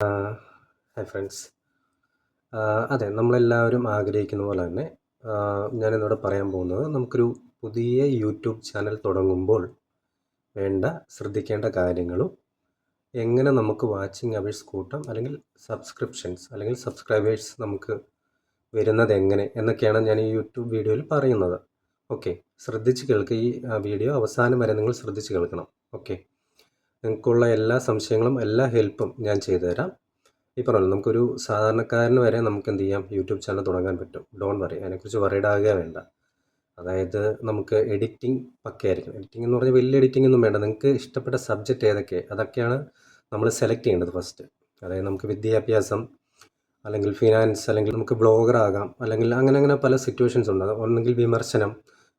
Hi friends. അതെ നമ്മളെല്ലാവരും ആഗ്രഹിക്കുന്ന പോലെ തന്നെ ഞാനിന്നിവിടെ പറയാൻ പോകുന്നത് നമുക്കൊരു പുതിയ യൂട്യൂബ് ചാനൽ തുടങ്ങുമ്പോൾ വേണ്ട ശ്രദ്ധിക്കേണ്ട കാര്യങ്ങളും എങ്ങനെ നമുക്ക് വാച്ചിങ് അവേഴ്സ് കൂട്ടാം അല്ലെങ്കിൽ സബ്സ്ക്രിപ്ഷൻസ് അല്ലെങ്കിൽ സബ്സ്ക്രൈബേഴ്സ് നമുക്ക് വരുന്നത് എങ്ങനെ എന്നൊക്കെയാണ് ഞാൻ ഈ യൂട്യൂബ് വീഡിയോയിൽ പറയുന്നത്. ഓക്കെ ശ്രദ്ധിച്ച് കേൾക്കുക ഈ വീഡിയോ അവസാനം വരെ നിങ്ങൾ ശ്രദ്ധിച്ച് കേൾക്കണം. ഓക്കെ. നിങ്ങൾക്കുള്ള എല്ലാ സംശയങ്ങളും എല്ലാ ഹെൽപ്പും ഞാൻ ചെയ്തു തരാം ഈ പറഞ്ഞല്ലോ നമുക്കൊരു സാധാരണക്കാരന് വരെ നമുക്ക് എന്ത് ചെയ്യാം? യൂട്യൂബ് ചാനൽ തുടങ്ങാൻ പറ്റും. ഡോൺ വറി അതിനെക്കുറിച്ച് വറീഡാകുക വേണ്ട. അതായത് നമുക്ക് എഡിറ്റിംഗ് പക്കയായിരിക്കും എഡിറ്റിംഗ് എന്ന് പറഞ്ഞാൽ വലിയ എഡിറ്റിംഗ് ഒന്നും വേണ്ട. നിങ്ങൾക്ക് ഇഷ്ടപ്പെട്ട സബ്ജക്റ്റ് ഏതൊക്കെ അതൊക്കെയാണ് നമ്മൾ സെലക്ട് ചെയ്യേണ്ടത് ഫസ്റ്റ് അതായത് നമുക്ക് വിദ്യാഭ്യാസം അല്ലെങ്കിൽ ഫിനാൻസ് അല്ലെങ്കിൽ നമുക്ക് ബ്ലോഗർ ആകാം അല്ലെങ്കിൽ അങ്ങനെ അങ്ങനെ പല സിറ്റുവേഷൻസ് ഉണ്ട്. ഒന്നെങ്കിൽ വിമർശനം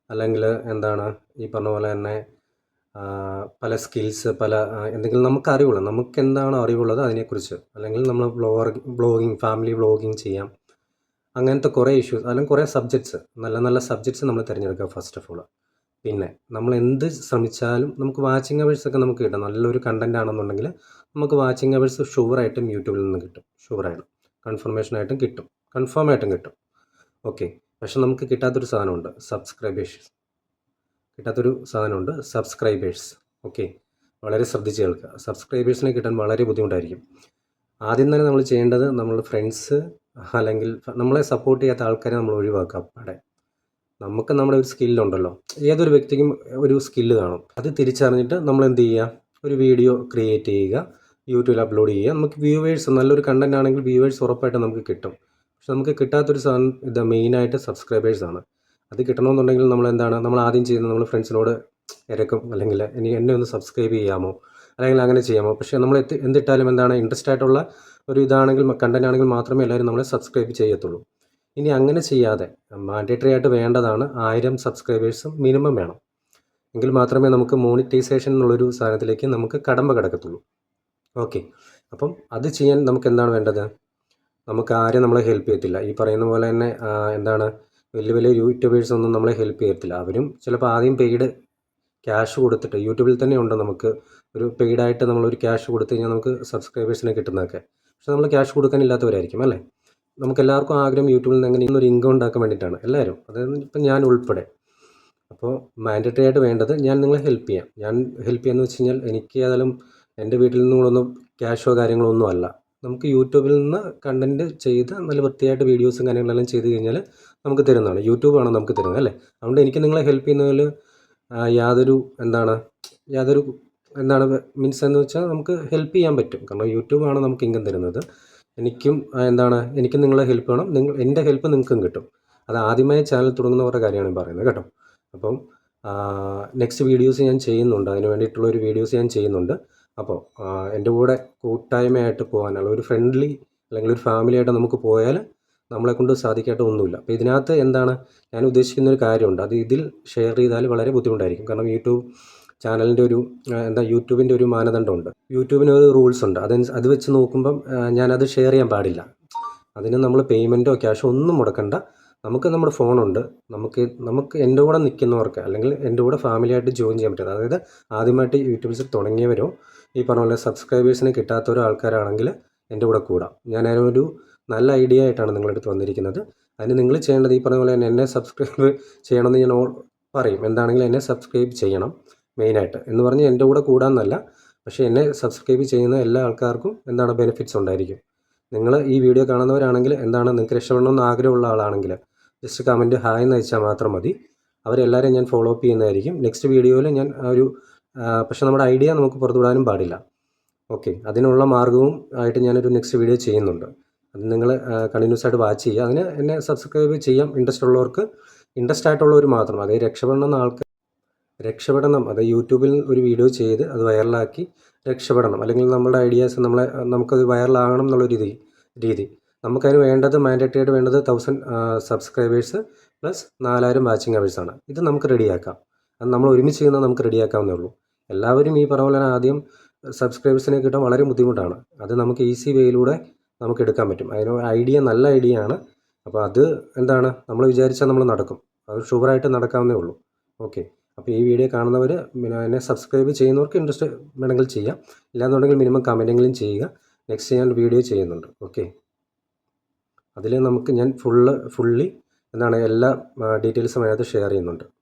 അല്ലെങ്കിൽ എന്താണ് ഈ പറഞ്ഞ പോലെ തന്നെ പല സ്കിൽസ് പല എന്തെങ്കിലും നമുക്ക് അറിവുള്ള നമുക്ക് എന്താണോ അറിവുള്ളത് അതിനെക്കുറിച്ച്. അല്ലെങ്കിൽ നമ്മൾ ബ്ലോഗ് ബ്ലോഗിങ് ഫാമിലി ബ്ലോഗിങ് ചെയ്യാം. അങ്ങനത്തെ കുറേ ഇഷ്യൂസ് അല്ലെങ്കിൽ കുറേ സബ്ജക്ട്സ് നല്ല നല്ല സബ്ജക്ട്സ് നമ്മൾ തിരഞ്ഞെടുക്കുക ഫസ്റ്റ് ഓഫ് ഓൾ പിന്നെ നമ്മൾ എന്ത് ശ്രമിച്ചാലും നമുക്ക് വാച്ചിങ് അവേഴ്സ് ഒക്കെ നമുക്ക് കിട്ടും. നല്ലൊരു കണ്ടന്റ് ആണെന്നുണ്ടെങ്കിൽ നമുക്ക് വാച്ചിങ് അവേഴ്സ് ഷുവറായിട്ടും യൂട്യൂബിൽ നിന്ന് കിട്ടും. ഷുവറായിട്ടും കൺഫർമേഷൻ ആയിട്ടും കിട്ടും. കൺഫേം ആയിട്ടും കിട്ടും. ഓക്കെ പക്ഷെ നമുക്ക് കിട്ടാത്തൊരു സാധനമുണ്ട്. സബ്സ്ക്രൈബേഴ്സ് കിട്ടാത്തൊരു സാധനമുണ്ട് സബ്സ്ക്രൈബേഴ്സ് ഓക്കെ വളരെ ശ്രദ്ധിച്ച് കേൾക്കുക. സബ്സ്ക്രൈബേഴ്സിനെ കിട്ടാൻ വളരെ ബുദ്ധിമുട്ടായിരിക്കും. ആദ്യം തന്നെ നമ്മൾ ചെയ്യേണ്ടത് നമ്മൾ ഫ്രണ്ട്സ് അല്ലെങ്കിൽ നമ്മളെ സപ്പോർട്ട് ചെയ്യാത്ത ആൾക്കാരെ നമ്മൾ ഒഴിവാക്കുക. അപ്പാടെ നമുക്ക് നമ്മുടെ ഒരു സ്കില്ലുണ്ടല്ലോ ഏതൊരു വ്യക്തിക്കും ഒരു സ്കില്ല് കാണും. അത് തിരിച്ചറിഞ്ഞിട്ട് നമ്മൾ എന്ത് ചെയ്യുക? ഒരു വീഡിയോ ക്രിയേറ്റ് ചെയ്യുക. യൂട്യൂബിൽ അപ്ലോഡ് ചെയ്യുക. നമുക്ക് വ്യൂവേഴ്സ് നല്ലൊരു കണ്ടന്റ് ആണെങ്കിൽ വ്യൂവേഴ്സ് ഉറപ്പായിട്ട് നമുക്ക് കിട്ടും. പക്ഷെ നമുക്ക് കിട്ടാത്തൊരു സാധനം ഇത് മെയിനായിട്ട് സബ്സ്ക്രൈബേഴ്സാണ് അത് കിട്ടണമെന്നുണ്ടെങ്കിൽ നമ്മൾ എന്താണ് നമ്മൾ ആദ്യം ചെയ്യുന്നത് നമ്മൾ ഫ്രണ്ട്സിനോട് ഇരക്കും അല്ലെങ്കിൽ ഇനി എന്നെ ഒന്ന് സബ്സ്ക്രൈബ് ചെയ്യാമോ അല്ലെങ്കിൽ അങ്ങനെ ചെയ്യാമോ. പക്ഷേ നമ്മൾ എത്തി എന്തിട്ടാലും എന്താണ് ഇൻട്രസ്റ്റ് ആയിട്ടുള്ള ഒരു ഇതാണെങ്കിൽ കണ്ടന്റ് ആണെങ്കിൽ മാത്രമേ എല്ലാവരും നമ്മളെ സബ്സ്ക്രൈബ് ചെയ്യത്തുള്ളൂ. ഇനി അങ്ങനെ ചെയ്യാതെ മാൻഡേറ്ററി ആയിട്ട് വേണ്ടതാണ് ആയിരം സബ്സ്ക്രൈബേഴ്സും മിനിമം വേണം. എങ്കിൽ മാത്രമേ നമുക്ക് മോണിറ്റൈസേഷൻ എന്നുള്ളൊരു സാധനത്തിലേക്ക് നമുക്ക് കടമ്പ കിടക്കത്തുള്ളൂ. ഓക്കെ അപ്പം അത് ചെയ്യാൻ നമുക്ക് എന്താണ് വേണ്ടത്? നമുക്ക് ആരും നമ്മളെ ഹെൽപ്പ് ചെയ്യത്തില്ല. ഈ പറയുന്ന പോലെ തന്നെ എന്താണ് വലിയ വലിയ യൂട്യൂബേഴ്സ് ഒന്നും നമ്മളെ ഹെൽപ്പ് ചെയ്യത്തില്ല. അവരും ചിലപ്പോൾ ആദ്യം പെയ്ഡ് ക്യാഷ് കൊടുത്തിട്ട് യൂട്യൂബിൽ തന്നെ ഉണ്ട് നമുക്ക്. ഒരു പെയ്ഡായിട്ട് നമ്മളൊരു ക്യാഷ് കൊടുത്തു കഴിഞ്ഞാൽ നമുക്ക് സബ്സ്ക്രൈബേഴ്സിനെ കിട്ടുന്നതൊക്കെ. പക്ഷെ നമ്മൾ ക്യാഷ് കൊടുക്കാനില്ലാത്തവരായിരിക്കും അല്ലേ? നമുക്ക് എല്ലാവർക്കും ആഗ്രഹം യൂട്യൂബിൽ നിന്ന് എങ്ങനെ ഒരു ഇൻകം ഉണ്ടാക്കാൻ വേണ്ടിയിട്ടാണ്. എല്ലാവരും. അതായത് ഇപ്പം ഞാൻ ഉൾപ്പെടെ. അപ്പോൾ മാൻഡറ്ററി ആയിട്ട് വേണ്ടത് ഞാൻ നിങ്ങളെ ഹെൽപ്പ് ചെയ്യാം. ഞാൻ ഹെൽപ്പ് ചെയ്യാന്ന് വെച്ച് കഴിഞ്ഞാൽ എനിക്ക് ഏതായാലും എന്റെ വീട്ടിൽ നിന്നുള്ളൊന്നും ക്യാഷോ കാര്യങ്ങളോ ഒന്നും അല്ല. നമുക്ക് യൂട്യൂബിൽ നിന്ന് കണ്ടന്റ് ചെയ്ത് നല്ല വൃത്തിയായിട്ട് വീഡിയോസും കാര്യങ്ങളെല്ലാം ചെയ്ത് കഴിഞ്ഞാൽ നമുക്ക് തരുന്നതാണ്. യൂട്യൂബാണ് നമുക്ക് തരുന്നത് അല്ലേ? അതുകൊണ്ട് എനിക്ക് നിങ്ങളെ ഹെൽപ്പ് ചെയ്യുന്നതിൽ യാതൊരു എന്താണ് യാതൊരു എന്താണ് മീൻസ് എന്ന് വെച്ചാൽ നമുക്ക് ഹെൽപ്പ് ചെയ്യാൻ പറ്റും. കാരണം യൂട്യൂബാണ് നമുക്ക് ഇൻകം തരുന്നത്. എനിക്കും എന്താണ് എനിക്കും നിങ്ങളെ ഹെൽപ്പ് വേണം. നിങ്ങൾ എന്റെ ഹെൽപ്പ് നിങ്ങൾക്കും കിട്ടും. അത് ആദ്യമായി ചാനൽ തുടങ്ങുന്നവരുടെ കാര്യമാണ് പറയുന്നത് കേട്ടോ? അപ്പം നെക്സ്റ്റ് വീഡിയോസ് ഞാൻ ചെയ്യുന്നുണ്ട്. അതിന് വേണ്ടിയിട്ടുള്ള ഒരു വീഡിയോസ് ഞാൻ ചെയ്യുന്നുണ്ട്. അപ്പോൾ എന്റെ കൂടെ കൂട്ടായ്മയായിട്ട് പോകാനുള്ള ഒരു ഫ്രണ്ട്ലി അല്ലെങ്കിൽ ഒരു ഫാമിലിയായിട്ട് നമുക്ക് പോയാൽ നമ്മളെ കൊണ്ട് സാധിക്കാത്ത ഒന്നുമില്ല. അപ്പോൾ ഇതിനകത്ത് എന്താണ്? ഞാൻ ഉദ്ദേശിക്കുന്ന ഒരു കാര്യമുണ്ട്. അത് ഇതിൽ ഷെയർ ചെയ്താൽ വളരെ ബുദ്ധിമുട്ടായിരിക്കും. കാരണം യൂട്യൂബ് ചാനലിന്റെ ഒരു എന്താ യൂട്യൂബിന്റെ ഒരു മാനദണ്ഡമുണ്ട്. യൂട്യൂബിന് ഒരു റൂൾസ് ഉണ്ട്. അത് അത് വെച്ച് നോക്കുമ്പം ഞാനത് ഷെയർ ചെയ്യാൻ പാടില്ല. അതിന് നമ്മൾ പേയ്മെന്റോ ക്യാഷോ ഒന്നും മുടക്കണ്ട. നമുക്ക് നമ്മുടെ ഫോണുണ്ട് നമുക്ക് നമുക്ക് എന്റെ കൂടെ നിൽക്കുന്നവർക്ക് അല്ലെങ്കിൽ എന്റെ കൂടെ ഫാമിലിയായിട്ട് ജോയിൻ ചെയ്യാൻ പറ്റുന്നത് അതായത് ആദ്യമായിട്ട് യൂട്യൂബിൽ തുടങ്ങിയവരോ ഈ പറഞ്ഞ പോലെ സബ്സ്ക്രൈബേഴ്സിനെ കിട്ടാത്തവരോ ആൾക്കാരാണെങ്കിൽ എന്റെ കൂടെ കൂടാം. ഞാൻ അതിനൊരു നല്ല ഐഡിയ ആയിട്ടാണ് നിങ്ങളുടെ അടുത്ത് വന്നിരിക്കുന്നത്. അതിന് നിങ്ങൾ ചെയ്യേണ്ടത് ഈ പറഞ്ഞ പോലെ തന്നെ എന്നെ സബ്സ്ക്രൈബ് ചെയ്യണമെന്ന് ഞാൻ പറയും. എന്താണെങ്കിലും എന്നെ സബ്സ്ക്രൈബ് ചെയ്യണം മെയിനായിട്ട്. എന്ന് പറഞ്ഞ് എന്റെ കൂടെ കൂടാമെന്നല്ല പക്ഷേ എന്നെ സബ്സ്ക്രൈബ് ചെയ്യുന്ന എല്ലാ ആൾക്കാർക്കും എന്താണ് ബെനിഫിറ്റ്സ് ഉണ്ടായിരിക്കും. നിങ്ങൾ ഈ വീഡിയോ കാണുന്നവരാണെങ്കിൽ എന്താണ് നിങ്ങൾക്ക് രക്ഷപ്പെടണമെന്ന് ആഗ്രഹമുള്ള ആളാണെങ്കിൽ ജസ്റ്റ് കമന്റ് ഹായ് എന്ന് വെച്ചാൽ മാത്രം മതി. അവരെല്ലാവരെയും ഞാൻ ഫോളോ അപ്പ് ചെയ്യുന്നതായിരിക്കും. നെക്സ്റ്റ് വീഡിയോയിൽ ഞാൻ ഒരു പക്ഷേ നമ്മുടെ ഐഡിയ നമുക്ക് പുറത്തുവിടാനും പാടില്ല. ഓക്കെ അതിനുള്ള മാർഗവും ആയിട്ട് ഞാനൊരു നെക്സ്റ്റ് വീഡിയോ ചെയ്യുന്നുണ്ട്. അത് നിങ്ങൾ കണ്ടിന്യൂസ് ആയിട്ട് വാച്ച് ചെയ്യുക. അതിന് എന്നെ സബ്സ്ക്രൈബ് ചെയ്യാം. ഇൻട്രസ്റ്റ് ഉള്ളവർക്ക് ഇൻട്രസ്റ്റ് ആയിട്ടുള്ളവർ മാത്രം. അതായത് രക്ഷപ്പെടണം എന്ന ആൾക്ക് രക്ഷപ്പെടണം. അത് യൂട്യൂബിൽ ഒരു വീഡിയോ ചെയ്ത് അത് വൈറലാക്കി രക്ഷപ്പെടണം. അല്ലെങ്കിൽ നമ്മുടെ ഐഡിയാസ് നമ്മളെ നമുക്കത് വൈറലാകണം എന്നുള്ള രീതി രീതി. നമുക്കതിന് വേണ്ടത് മാൻഡേറ്ററി ആയിട്ട് വേണ്ടത് തൗസൻഡ് സബ്സ്ക്രൈബേഴ്സ് പ്ലസ് നാലായിരം വാച്ചിങ് അവേഴ്സാണ് ഇത് നമുക്ക് റെഡിയാക്കാം അത് നമ്മൾ ഒരുമിച്ച് ചെയ്യുന്നത് നമുക്ക് റെഡിയാക്കാവുന്നേ ഉള്ളൂ. എല്ലാവരും ഈ പറഞ്ഞ പോലെ ആദ്യം സബ്സ്ക്രൈബേഴ്സിനെ കിട്ടാൻ വളരെ ബുദ്ധിമുട്ടാണ്. അത് നമുക്ക് ഈസി വേയിലൂടെ നമുക്ക് എടുക്കാൻ പറ്റും. അതിന് ഐഡിയ നല്ല ഐഡിയ ആണ്. അപ്പോൾ അത് എന്താണ്? നമ്മൾ വിചാരിച്ചാൽ നമ്മൾ നടക്കും. അത് ഷുവറായിട്ട് നടക്കാവുന്നേ ഉള്ളൂ. ഓക്കെ. അപ്പോൾ ഈ വീഡിയോ കാണുന്നവർ എന്നെ സബ്സ്ക്രൈബ് ചെയ്യുന്നവർക്ക് ഇൻട്രസ്റ്റ് വേണമെങ്കിൽ ചെയ്യാം. ഇല്ലാന്നുണ്ടെങ്കിൽ മിനിമം കമന്റെങ്കിലും ചെയ്യുക. നെക്സ്റ്റ് ഞാൻ വീഡിയോ ചെയ്യുന്നുണ്ട്. ഓക്കെ. അതിൽ നമുക്ക് ഞാൻ ഫുള്ള് ഫുള്ളി എന്താണ് എല്ലാ ഡീറ്റെയിൽസും അതിനകത്ത് ഷെയർ ചെയ്യുന്നുണ്ട്.